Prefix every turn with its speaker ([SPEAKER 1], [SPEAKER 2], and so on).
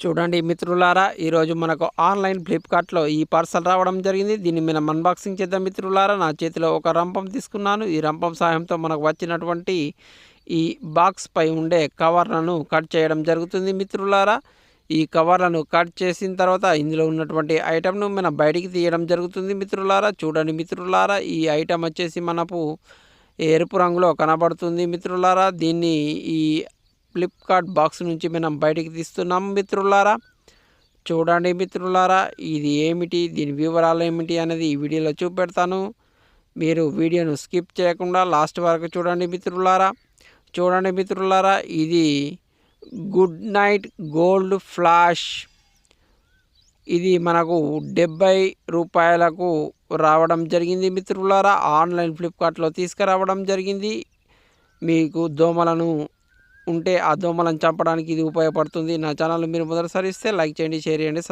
[SPEAKER 1] చూడండి మిత్రులారా ఈరోజు మనకు ఆన్లైన్ ఫ్లిప్కార్ట్లో ఈ పార్సల్ రావడం జరిగింది. దీన్ని మనం అన్బాక్సింగ్ చేద్దాం మిత్రులారా. నా చేతిలో ఒక రంపం తీసుకున్నాను. ఈ రంపం సహాయంతో మనకు వచ్చినటువంటి ఈ బాక్స్ పై ఉండే కవర్లను కట్ చేయడం జరుగుతుంది మిత్రులారా. ఈ కవర్లను కట్ చేసిన తర్వాత ఇందులో ఉన్నటువంటి ఐటెంను మనం బయటికి తీయడం జరుగుతుంది మిత్రులారా. చూడండి మిత్రులారా ఈ ఐటమ్ వచ్చేసి మనకు ఎరుపు రంగులో కనబడుతుంది మిత్రులారా. దీన్ని ఈ ఫ్లిప్కార్ట్ బాక్స్ నుంచి మనం బయటికి తీస్తున్నాం మిత్రులారా. చూడండి మిత్రులారా ఇది ఏమిటి దీని వివరాలు ఏమిటి అనేది ఈ వీడియోలో చూపెడతాను. మీరు వీడియోను స్కిప్ చేయకుండా లాస్ట్ వరకు చూడండి మిత్రులారా. చూడండి మిత్రులారా ఇది గుడ్ నైట్ గోల్డ్ ఫ్లాష్. ఇది మనకు డెబ్బై రూపాయలకు రావడం జరిగింది మిత్రులారా. ఆన్లైన్ ఫ్లిప్కార్ట్లో తీసుకురావడం జరిగింది. మీకు దోమలను ఉంటే ఆ దోమలను చంపడానికి ఇది ఉపయోగపడుతుంది. నా ఛానల్ మీరు మొదటిసారి ఇస్తే లైక్ చేయండి షేర్ చేయండి